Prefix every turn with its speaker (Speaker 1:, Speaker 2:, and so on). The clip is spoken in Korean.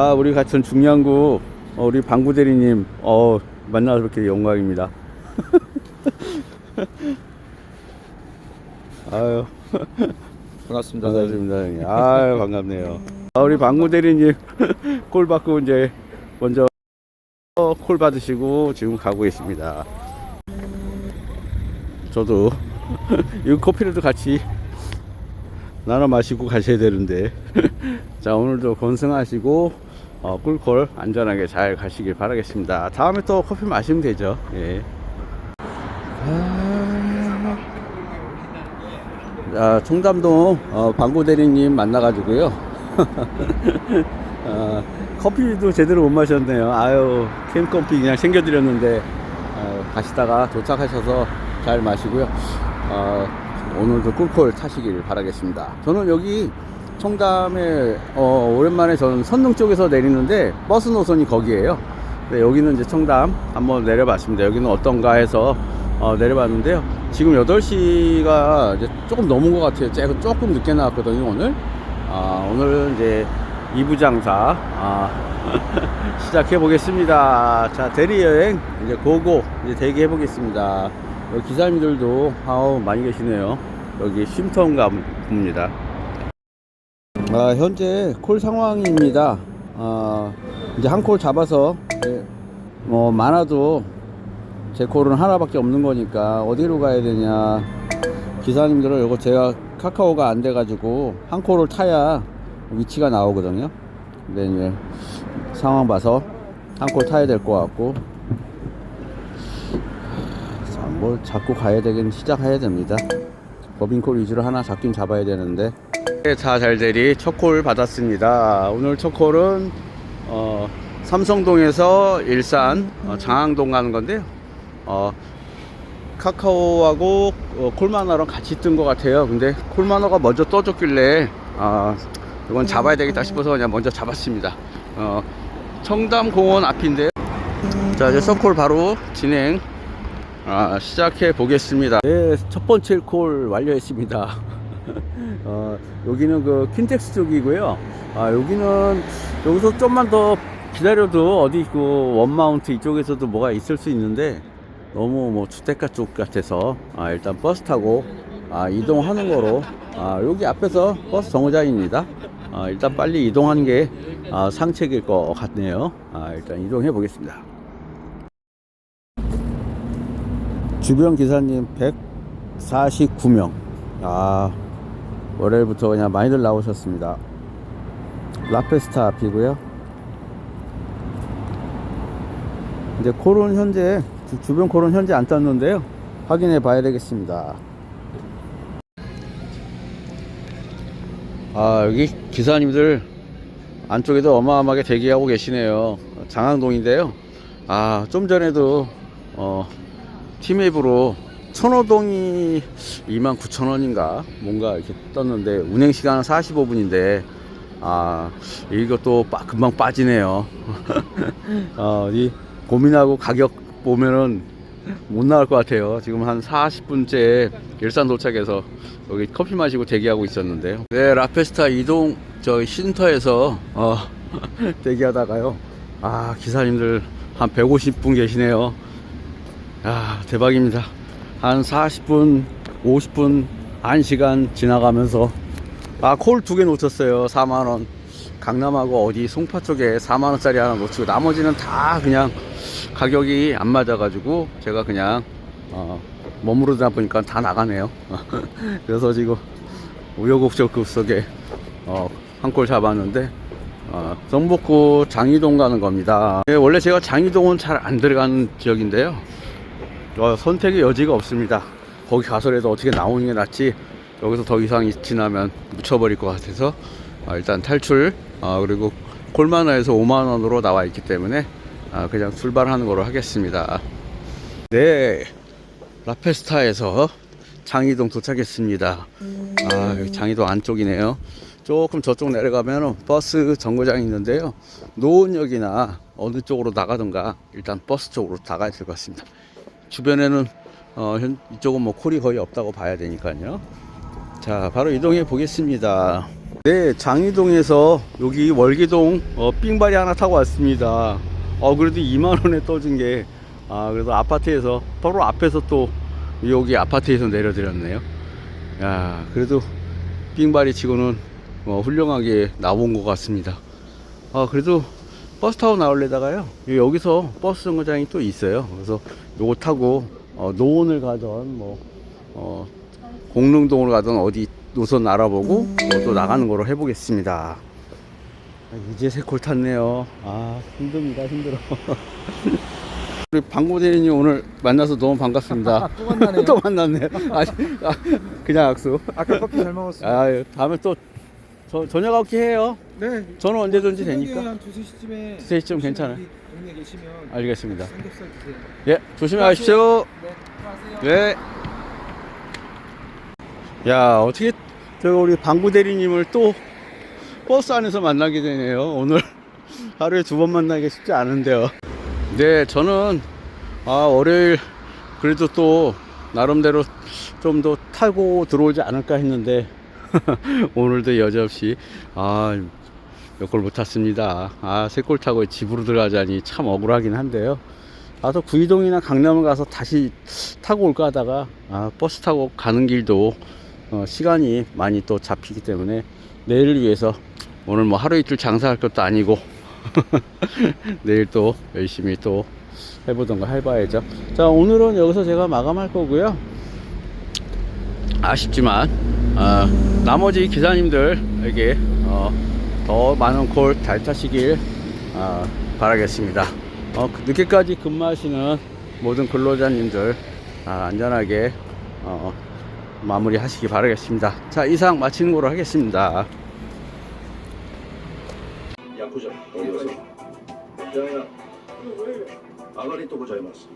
Speaker 1: 아, 우리 같은 중량구 어, 우리 방구 대리님 어, 만나서 그렇게 영광입니다. 아유,
Speaker 2: 반갑습니다.
Speaker 1: 반갑습니다, 형님. 아유, 반갑네요. 아, 우리 방구 대리님 콜 받고 이제 먼저 콜 받으시고 지금 가고 계십니다. 저도 이 커피라도 같이 나눠 마시고 가셔야 되는데 자 오늘도 건승하시고 어, 꿀콜 안전하게 잘 가시길 바라겠습니다. 다음에 또 커피 마시면 되죠. 예. 아, 청담동 어, 방구 대리님 만나가지고요. 어, 커피도 제대로 못 마셨네요. 아유 캔커피 그냥 챙겨드렸는데 어, 가시다가 도착하셔서 잘 마시고요. 어, 오늘도 꿀콜 타시길 바라겠습니다. 저는 여기 청담에 어, 오랜만에 저는 선릉 쪽에서 내리는데 버스 노선이 거기에요. 네, 여기는 이제 청담 한번 내려봤습니다. 여기는 어떤가 해서 어, 내려봤는데요. 지금 8시가 이제 조금 넘은 것 같아요. 제가 조금 늦게 나왔거든요, 오늘. 아, 오늘 이제 2부 장사 아, 시작해 보겠습니다. 자, 대리 여행 이제 고고 이제 대기해 보겠습니다. 기사님들도 아우 많이 계시네요. 여기 쉼터인가 봅니다. 아, 현재 콜 상황입니다. 아, 이제 한 콜 잡아서 예, 뭐 많아도 제 콜은 하나밖에 없는 거니까 어디로 가야 되냐. 기사님들은 이거 제가 카카오가 안 돼가지고 한 콜을 타야 위치가 나오거든요. 근데 이제 상황 봐서 한 콜 타야 될 것 같고 자, 뭘 잡고 가야 되긴 시작해야 됩니다. 법인콜 위주로 하나 잡긴 잡아야 되는데. 자, 잘대리 첫콜 받았습니다. 오늘 첫 콜은 어, 삼성동에서 일산 어, 장항동 가는 건데요. 어, 카카오하고 어, 콜마너랑 같이 뜬 것 같아요. 근데 콜마너가 먼저 떠줬길래 아, 이건 잡아야 되겠다 싶어서 그냥 먼저 잡았습니다. 어, 청담공원 앞인데요. 자, 이제 서콜 바로 진행 아, 시작해 보겠습니다. 네, 첫 번째 콜 완료했습니다. 어, 여기는 그 퀸텍스 쪽이고요. 아, 여기는 여기서 좀만 더 기다려도 어디 그 원마운트 이쪽에서도 뭐가 있을 수 있는데 너무 뭐 주택가 쪽 같아서 아, 일단 버스 타고 아, 이동하는 거로 아, 여기 앞에서 버스 정거장입니다. 아, 일단 빨리 이동하는 게 아, 상책일 것 같네요. 아, 일단 이동해 보겠습니다. 주변 기사님 149명. 아, 월요일부터 그냥 많이들 나오셨습니다. 라페스타 앞이고요. 이제 콜은 현재 주- 주변 콜은 현재 안 떴는데요. 확인해 봐야 되겠습니다. 아, 여기 기사님들 안쪽에도 어마어마하게 대기하고 계시네요. 장항동인데요. 아, 좀 전에도 어, 티맵으로 천호동이 29,000원인가 뭔가 이렇게 떴는데 운행 시간은 45분인데 아 이것도 빠, 금방 빠지네요. 어, 이 고민하고 가격 보면은 못 나올 것 같아요. 지금 한 40분째 일산 도착해서 여기 커피 마시고 대기하고 있었는데요. 네, 라페스타 이동 저 쉼터에서 어, 대기하다가요. 아 기사님들 한 150분 계시네요. 아 대박입니다. 한 40분, 50분, 1시간 지나가면서 아 콜 두 개 놓쳤어요. 4만 원. 강남하고 어디 송파 쪽에 4만 원짜리 하나 놓치고 나머지는 다 그냥 가격이 안 맞아가지고 제가 그냥 어, 머무르다 보니까 다 나가네요. 그래서 지금 우여곡절 그 속에 어, 한 콜 잡았는데 어, 성북구 장이동 가는 겁니다. 예, 원래 제가 장이동은 잘 안 들어가는 지역인데요. 어, 선택의 여지가 없습니다. 거기 가서라도 어떻게 나오는 게 낫지 여기서 더 이상 이- 지나면 묻혀버릴 것 같아서 어, 일단 탈출 어, 그리고 콜마너에서 5만 원으로 나와 있기 때문에 아, 그냥 출발하는 거로 하겠습니다. 네, 라페스타에서 장이동 도착했습니다. 아, 장이동 안쪽이네요. 조금 저쪽 내려가면 버스 정거장이 있는데요. 노원역이나 어느 쪽으로 나가든가 일단 버스 쪽으로 나가야 될 것 같습니다. 주변에는 어, 현, 이쪽은 뭐 콜이 거의 없다고 봐야 되니까요. 자, 바로 이동해 보겠습니다. 네, 장이동에서 여기 월계동 어, 삥바리 하나 타고 왔습니다. 어, 그래도 2만 원에 떠준 게, 아, 그래도 아파트에서 바로 앞에서 또 여기 아파트에서 내려드렸네요. 야, 그래도 삥바리 치고는 어, 훌륭하게 나온 것 같습니다. 아, 그래도 버스 타고 나올래다가요. 여기서 버스 정거장이 또 있어요. 그래서 요거 타고 어, 노원을 가던 뭐 어, 공릉동으로 가던 어디 노선 알아보고 뭐 또 나가는 거로 해보겠습니다. 아, 이제 세콜 탔네요. 아 힘듭니다 힘들어. 우리 방고 대리님 오늘 만나서 너무 반갑습니다.
Speaker 2: 또 만나네요.
Speaker 1: 또 만났네. 아, 아, 그냥 악수.
Speaker 2: 아까 커피 잘 먹었어요.
Speaker 1: 아 다음에 또 저, 저녁 먹기 해요.
Speaker 2: 네.
Speaker 1: 저는 언제든지 되니까.
Speaker 2: 한 두세 시쯤에
Speaker 1: 두세 시쯤 괜찮아요.
Speaker 2: 여기 동네 계시면
Speaker 1: 알겠습니다.
Speaker 2: 삼겹살 드세요.
Speaker 1: 예, 조심히 가십시오.
Speaker 2: 네. 들어가세요.
Speaker 1: 네. 야, 어떻게 저 우리 방구 대리님을 또 버스 안에서 만나게 되네요. 오늘 하루에 두 번 만나기 쉽지 않은데요. 네, 저는 아, 월요일 그래도 또 나름대로 좀 더 타고 들어오지 않을까 했는데 오늘도 여지없이 아, 몇 골 못 탔습니다. 아, 세 골 타고 집으로 들어가자니 참 억울하긴 한데요. 나도 구이동이나 강남을 가서 다시 타고 올까 하다가 아, 버스 타고 가는 길도 어, 시간이 많이 또 잡히기 때문에 내일을 위해서 오늘 뭐 하루 이틀 장사할 것도 아니고 내일 또 열심히 또 해보던가 해봐야죠. 자 오늘은 여기서 제가 마감할 거고요. 아쉽지만 아, 나머지 기사님들에게 어, 더 많은 콜 잘 타시길 아, 바라겠습니다. 어, 그 늦게까지 근무하시는 모든 근로자님들 아, 안전하게 어, 마무리 하시기 바라겠습니다. 자 이상 마치는 거로 하겠습니다.
Speaker 3: 야쿠자 어디 가서? 야, 야. 아가리 또 보자 이 말씀.